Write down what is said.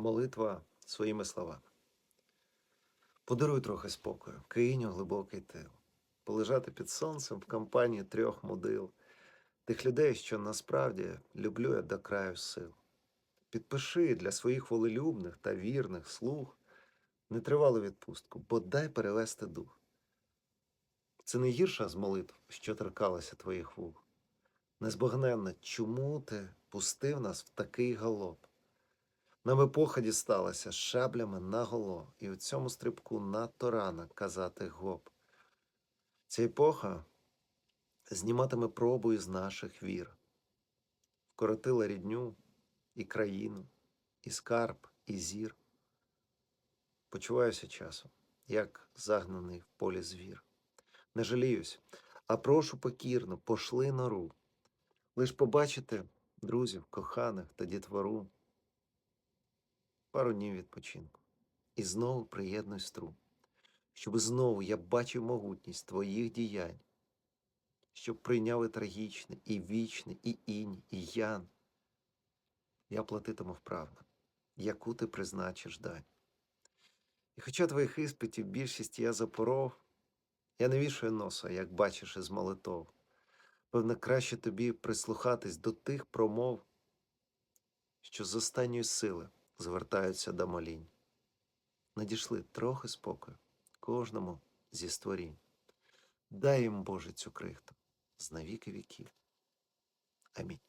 молитва своїми словами. Подаруй трохи спокою, у глибокий тил, полежати під сонцем в компанії трьох мудил, тих людей, що насправді люблю я до краю сил. Підпиши для своїх волелюбних та вірних слуг нетривалу відпустку, бодай перевести дух. Це не гірша з молитв, що торкалася твоїх вух. Незбагненно, чому ти пустив нас в такий галоп? Нам епоха дісталася з шаблями наголо, і у цьому стрибку надто рано казати гоп. Ця епоха зніматиме пробу із наших вір, вкоротила рідню і країну, і скарб, і зір. Почуваюся часом, як загнаний в полі звір. Не жаліюсь, а прошу покірно, пошли нору. Лиш побачити друзів, коханих та дітвору. Пару днів відпочинку. І знову приєднуй стру, щоб знову я бачив могутність твоїх діянь, щоб прийняв і трагічне, і вічне, і інь, і ян. Я платитиму вправно, яку ти призначиш дань. І хоча твоїх іспитів більшість я запоров, я не вішаю носа, як бачиш із молитов. Певно, краще тобі прислухатись до тих промов, що з останньої сили звертаються до молінь. Надійшли трохи спокою кожному зі створінь. Дай їм Боже цю крихту з навіки віків. Амінь.